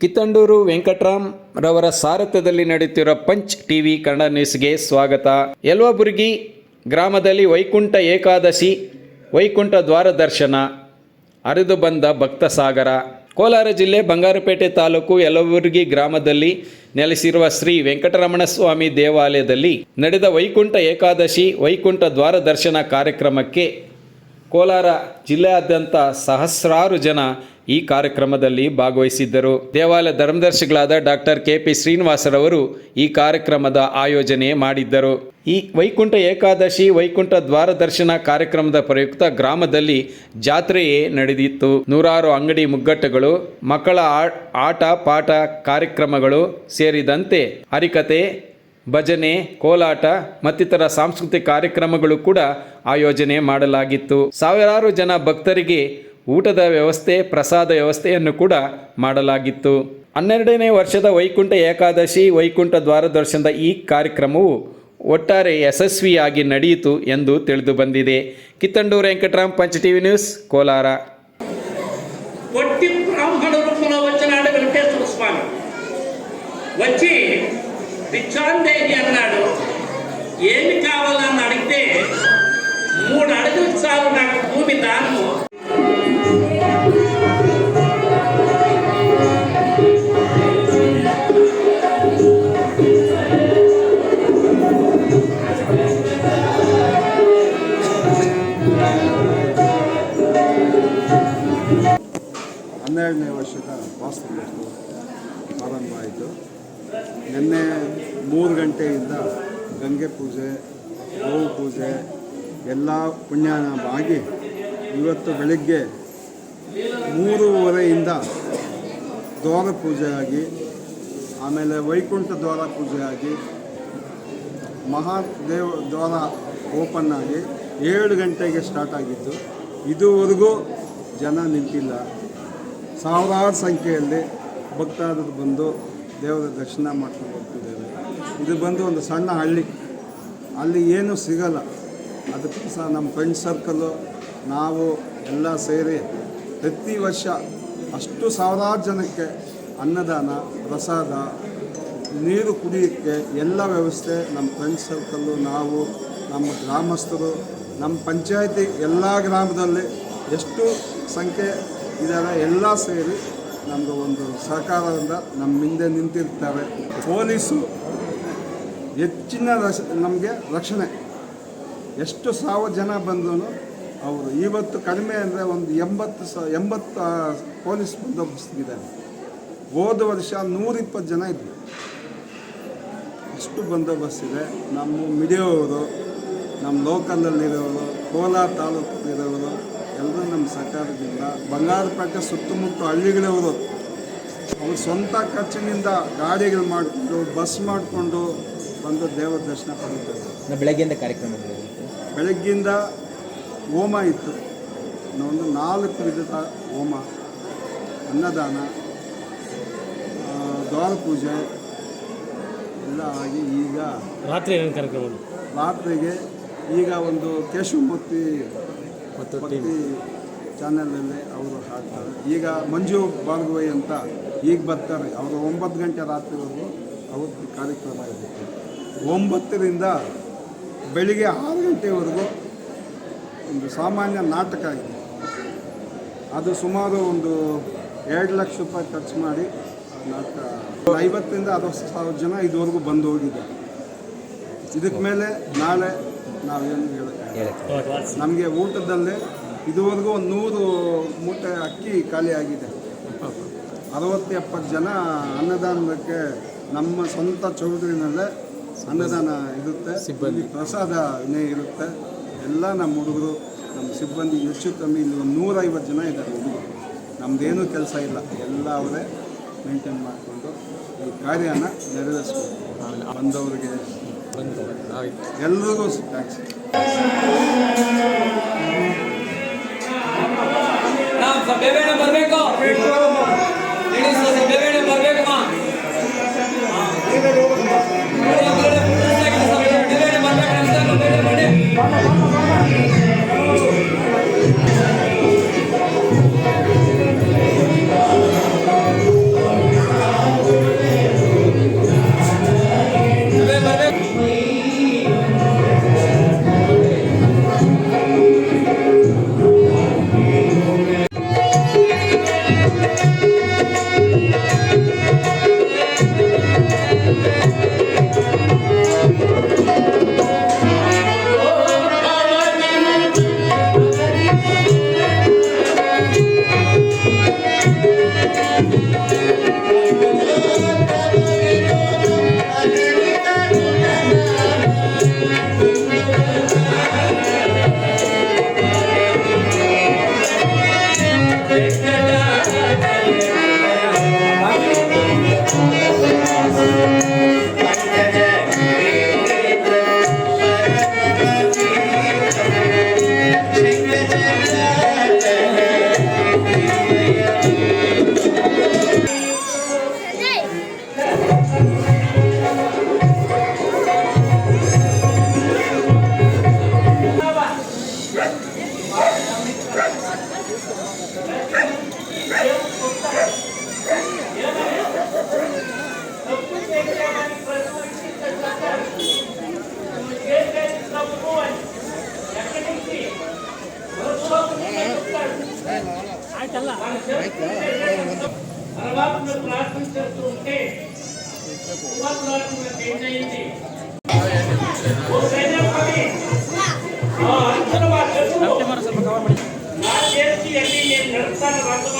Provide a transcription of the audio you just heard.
ಕಿತ್ತಂಡೂರು ವೆಂಕಟರಾಮ್ ರವರ ಸಾರಥ್ಯದಲ್ಲಿ ನಡೆಯುತ್ತಿರುವ punch TV Kannada ನ್ಯೂಸ್ಗೆ ಸ್ವಾಗತ. ಯಲ್ವಬುರ್ಗಿ ಗ್ರಾಮದಲ್ಲಿ ವೈಕುಂಠ ಏಕಾದಶಿ, ವೈಕುಂಠ ದ್ವಾರ ದರ್ಶನ ಹರಿದು ಬಂದ ಭಕ್ತ ಸಾಗರ. ಕೋಲಾರ ಜಿಲ್ಲೆ ಬಂಗಾರಪೇಟೆ ತಾಲೂಕು ಯಲಬುರ್ಗಿ ಗ್ರಾಮದಲ್ಲಿ ನೆಲೆಸಿರುವ ಶ್ರೀ ವೆಂಕಟರಮಣ ಸ್ವಾಮಿ ದೇವಾಲಯದಲ್ಲಿ ನಡೆದ ವೈಕುಂಠ ಏಕಾದಶಿ, ವೈಕುಂಠ ದ್ವಾರ ದರ್ಶನ ಕಾರ್ಯಕ್ರಮಕ್ಕೆ ಕೋಲಾರ ಜಿಲ್ಲೆಯಾದ್ಯಂತ ಸಹಸ್ರಾರು ಜನ ಈ ಕಾರ್ಯಕ್ರಮದಲ್ಲಿ ಭಾಗವಹಿಸಿದ್ದರು. ದೇವಾಲಯ ಧರ್ಮದರ್ಶಿಗಳಾದ ಡಾಕ್ಟರ್ ಕೆ ಪಿ ಶ್ರೀನಿವಾಸರವರು ಈ ಕಾರ್ಯಕ್ರಮದ ಆಯೋಜನೆ ಮಾಡಿದ್ದರು. ಈ ವೈಕುಂಠ ಏಕಾದಶಿ, ವೈಕುಂಠ ದ್ವಾರ ದರ್ಶನ ಕಾರ್ಯಕ್ರಮದ ಪ್ರಯುಕ್ತ ಗ್ರಾಮದಲ್ಲಿ ಜಾತ್ರೆಯೇ ನಡೆದಿತ್ತು. ನೂರಾರು ಅಂಗಡಿ ಮುಗ್ಗಟ್ಟುಗಳು, ಮಕ್ಕಳ ಆಟ, ಪಾಠ ಕಾರ್ಯಕ್ರಮಗಳು ಸೇರಿದಂತೆ ಹರಿಕತೆ ಭಜನೆ ಕೋಲಾಟ ಮತ್ತಿತರ ಸಾಂಸ್ಕೃತಿಕ ಕಾರ್ಯಕ್ರಮಗಳು ಕೂಡ ಆಯೋಜನೆ ಮಾಡಲಾಗಿತ್ತು ಸಾವಿರಾರು ಜನ ಭಕ್ತರಿಗೆ ಊಟದ ವ್ಯವಸ್ಥೆ ಪ್ರಸಾದ ವ್ಯವಸ್ಥೆಯನ್ನು ಕೂಡ ಮಾಡಲಾಗಿತ್ತು ಹನ್ನೆರಡನೇ ವರ್ಷದ ವೈಕುಂಠ ಏಕಾದಶಿ ವೈಕುಂಠ ದ್ವಾರ ದರ್ಶನದ ಈ ಕಾರ್ಯಕ್ರಮವು ಒಟ್ಟಾರೆ ಯಶಸ್ವಿಯಾಗಿ ನಡೆಯಿತು ಎಂದು ತಿಳಿದು ಬಂದಿದೆ Kittandur Venkataram punch TV news Kolar పొట్టి బ్రాహ్మణ రూపంలో వచ్చినాడు వెంకటేశ్వర స్వామి వచ్చి భిక్షాందేవి అన్నాడు ఏమి కావాలని అడిగితే మూడు అడుగులు చాలు నాకు భూమి దానము ಹನ್ನೆರಡನೇ ವರ್ಷದ ವಾಸ್ತುಶಿಲ್ಪ ಪ್ರಾರಂಭ ಆಯಿತು ನಿನ್ನೆ ಮೂರು ಗಂಟೆಯಿಂದ ಗಂಗೆ ಪೂಜೆ ಗೋವು ಪೂಜೆ, ಎಲ್ಲ ಪುಣ್ಯನ ಆಗಿ ಇವತ್ತು ಬೆಳಗ್ಗೆ ಮೂರುವರೆಯಿಂದ ದ್ವಾರ ಪೂಜೆ ಆಗಿ, ಆಮೇಲೆ ವೈಕುಂಠ ದ್ವಾರ ಪೂಜೆ ಆಗಿ, ಮಹಾದೇವ ದ್ವಾರ ಓಪನ್ ಆಗಿ ಏಳು ಗಂಟೆಗೆ ಸ್ಟಾರ್ಟ್ ಆಗಿತ್ತು ಇದುವರೆಗೂ ಜನ ನಿಂತಿಲ್ಲ. ಸಾವಿರಾರು ಸಂಖ್ಯೆಯಲ್ಲಿ ಭಕ್ತಾದರು ಬಂದು ದೇವರ ದರ್ಶನ ಮಾಡ್ಕೊಂಡು ಹೋಗ್ತಿದ್ದೇವೆ ಇದು ಬಂದು ಒಂದು ಸಣ್ಣ ಹಳ್ಳಿ. ಅಲ್ಲಿ ಏನೂ ಸಿಗಲ್ಲ. ಅದಕ್ಕೆ ಸಹ ನಮ್ಮ ಫ್ರೆಂಡ್ ಸರ್ಕಲ್ಲು ನಾವು ಎಲ್ಲ ಸೇರಿ ಪ್ರತಿ ವರ್ಷ ಅಷ್ಟು ಸಾವಿರಾರು ಜನಕ್ಕೆ ಅನ್ನದಾನ, ಪ್ರಸಾದ, ನೀರು ಕುಡಿಯೋಕ್ಕೆ ಎಲ್ಲ ವ್ಯವಸ್ಥೆ ನಮ್ಮ ಫ್ರೆಂಡ್ ಸರ್ಕಲ್ಲು ನಾವು, ನಮ್ಮ ಗ್ರಾಮಸ್ಥರು, ನಮ್ಮ ಪಂಚಾಯತಿ ಎಲ್ಲ ಗ್ರಾಮದಲ್ಲಿ ಎಷ್ಟು ಸಂಖ್ಯೆ ಇದ್ದಾರೆ ಎಲ್ಲ ಸೇರಿ ನಮ್ಮದು ಒಂದು ಸಹಕಾರದಿಂದ ನಮ್ಮ ಹಿಂದೆ ನಿಂತಿರ್ತಾರೆ. ಪೊಲೀಸು ಹೆಚ್ಚಿನ ರಕ್ಷ, ನಮಗೆ ರಕ್ಷಣೆ. ಎಷ್ಟು ಸಾವಿರ ಜನ ಬಂದೂ ಅವರು ಇವತ್ತು ಕಡಿಮೆ ಅಂದರೆ ಒಂದು ಎಂಬತ್ತು ಸ, ಎಂಬತ್ತು ಪೊಲೀಸ್ ಬಂದೋಬಸ್ತಿದ್ದಾರೆ ಹೋದ ವರ್ಷ ನೂರಿಪ್ಪತ್ತು ಜನ ಇದ್ದರು ಅಷ್ಟು ಬಂದೋಬಸ್ತ್ ಇದೆ. ನಮ್ಮ ಮಿಡಿಯೋವರು, ನಮ್ಮ ಲೋಕಲಲ್ಲಿರೋರು ಕೋಲಾರ ತಾಲೂಕಲ್ಲಿರೋರು ಎಲ್ಲರೂ ನಮ್ಮ ಸರ್ಕಾರದಿಂದ ಬಂಗಾರಪೇಟೆ ಸುತ್ತಮುತ್ತ ಹಳ್ಳಿಗಳವರು ಅವ್ರು ಸ್ವಂತ ಖರ್ಚಿನಿಂದ ಗಾಡಿಗಳು ಮಾಡಿಕೊಂಡು, ಬಸ್ ಮಾಡಿಕೊಂಡು ಬಂದು ದೇವರ ದರ್ಶನ ಪಡೆಯುತ್ತೇವೆ ಬೆಳಗ್ಗೆಯಿಂದ ಕಾರ್ಯಕ್ರಮ. ಬೆಳಗ್ಗಿಂದ ಹೋಮ ಇತ್ತು. ಒಂದು ನಾಲ್ಕು ವಿಧದ ಹೋಮ. ಅನ್ನದಾನ ದ್ವಾರ ಪೂಜೆ ಎಲ್ಲ ಆಗಿ ಈಗ ರಾತ್ರಿ ಏನು ಕಾರ್ಯಕ್ರಮ ರಾತ್ರಿಗೆ ಈಗ ಒಂದು ಕೇಶವಮೂರ್ತಿ ಭಕ್ತಿ ಚಾನಲಲ್ಲಿ ಅವರು ಹಾಕ್ತಾರೆ. ಈಗ ಮಂಜು ಭಾಗವೈ ಅಂತ ಈಗ ಬರ್ತಾರೆ. ಅವರು ಒಂಬತ್ತು ಗಂಟೆ ರಾತ್ರಿವರೆಗೂ ಅವ್ರದ್ದು ಕಾರ್ಯಕ್ರಮ ಇರುತ್ತೆ. ಒಂಬತ್ತರಿಂದ ಬೆಳಿಗ್ಗೆ ಆರು ಗಂಟೆವರೆಗೂ ಒಂದು ಸಾಮಾನ್ಯ ನಾಟಕ ಇದೆ. ಅದು ಸುಮಾರು ಒಂದು ಎರಡು ಲಕ್ಷ ರೂಪಾಯಿ ಖರ್ಚು ಮಾಡಿ ನಾಟಕ ಐವತ್ತರಿಂದ ಅರವತ್ತು ಸಾವಿರ ಜನ ಇದುವರೆಗೂ ಬಂದು ಹೋಗಿದೆ. ಇದಕ್ಕೆ ಮೇಲೆ ನಾಳೆ ನಾವೇನು ಹೇಳಕ್ಕೆ ನಮಗೆ ಊಟದಲ್ಲೇ ಇದುವರೆಗೂ ಒಂದು ನೂರು ಮೂಟೆ ಅಕ್ಕಿ ಖಾಲಿಯಾಗಿದೆ ಅರವತ್ತು ಎಪ್ಪತ್ತು ಜನ ಅನ್ನದಾನಕ್ಕೆ ನಮ್ಮ ಸ್ವಂತ ಚೌಧರಿನಲ್ಲೇ ಅನ್ನದಾನ ಇರುತ್ತೆ ಸಿಬ್ಬಂದಿ. ಪ್ರಸಾದ ಇರುತ್ತೆ. ಎಲ್ಲ ನಮ್ಮ ಹುಡುಗರು ನಮ್ಮ ಸಿಬ್ಬಂದಿ ಹೆಚ್ಚು ಕಮ್ಮಿ ಇಲ್ಲಿ ಒಂದು ನೂರೈವತ್ತು ಜನ ಇದ್ದಾರೆ ಹುಡುಗರು ನಮ್ಮದೇನೂ ಕೆಲಸ ಇಲ್ಲ. ಎಲ್ಲ ಅವರೇ ಮೇಂಟೈನ್ ಮಾಡಿಕೊಂಡು ಈ ಕಾರ್ಯನ ನೆರವೇರಿಸ್ಬೇಕು. ಬಂದವರಿಗೆ ಎಲ್ಲರಿಗೂ ಥ್ಯಾಂಕ್ಸ್ vamos, vamos. అలవాటులో ప్రార్థన చేస్తూ ఉంటే ఏం చేయండి నా చేతి అన్ని నేను నడుస్తాను